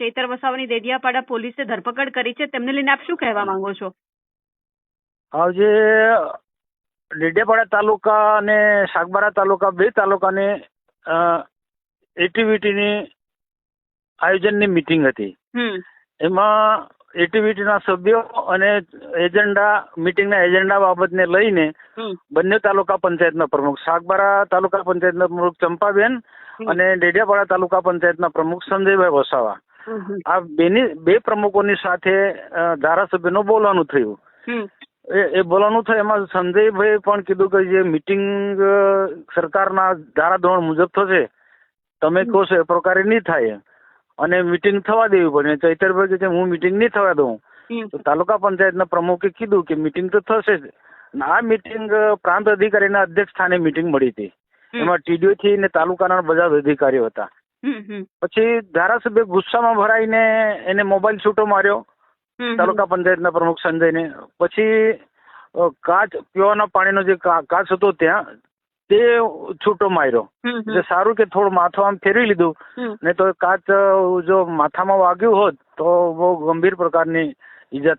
ચૈતર વસાવાની દેડિયાપાડા પોલીસે ધરપકડ કરી છે. તેમને લઈને આપ શું કહેવા માંગો છો? આજે ડેડિયાપાડા તાલુકા અને સાગબારા તાલુકા બે તાલુકાની એક્ટિવિટીની આયોજનની મિટિંગ હતી. એમાં એક્ટિવિટીના સભ્યો અને એજન્ડા મિટિંગના એજન્ડા બાબતને લઈને બંને તાલુકા પંચાયતના પ્રમુખ સાગબારા તાલુકા પંચાયતના પ્રમુખ ચંપાબેન અને ડેડિયાપાડા તાલુકા પંચાયતના પ્રમુખ સંજયભાઈ વસાવા. આ બેની બે પ્રમુખોની સાથે ધારાસભ્યનો બોલવાનું થયું. એ બોલવાનું થયું. એમાં સંજયભાઈ પણ કીધું કે જે મિટિંગ સરકારના ધારાધોરણ મુજબ થશે તમે કહો છો એ પ્રકારે નહીં થાય. અને મિટિંગ થવા દેવી પડે. ચૈતરભાઈ કે હું મિટિંગ નહીં થવા દઉં. તો તાલુકા પંચાયતના પ્રમુખે કીધું કે મિટિંગ તો થશે જ. આ મિટિંગ પ્રાંત અધિકારીના અધ્યક્ષ સ્થાને મિટિંગ મળી હતી. એમાં ટીડીઓ થી ને તાલુકાના બધા અધિકારીઓ હતા. પછી ધારાસભ્ય ગુસ્સામાં ભરાઈને એને મોબાઈલ છૂટો માર્યો. તાલુકા પંચાયતના પ્રમુખ સંજયને. પછી કાચ પીવાના પાણીનો જે કાચ હતો ત્યાં તે છૂટો માર્યો. એટલે સારું કે થોડું માથું આમ ફેરવી લીધું. ને તો કાચ જો માથામાં વાગ્યું હોત તો બહુ ગંભીર પ્રકારની ઈજા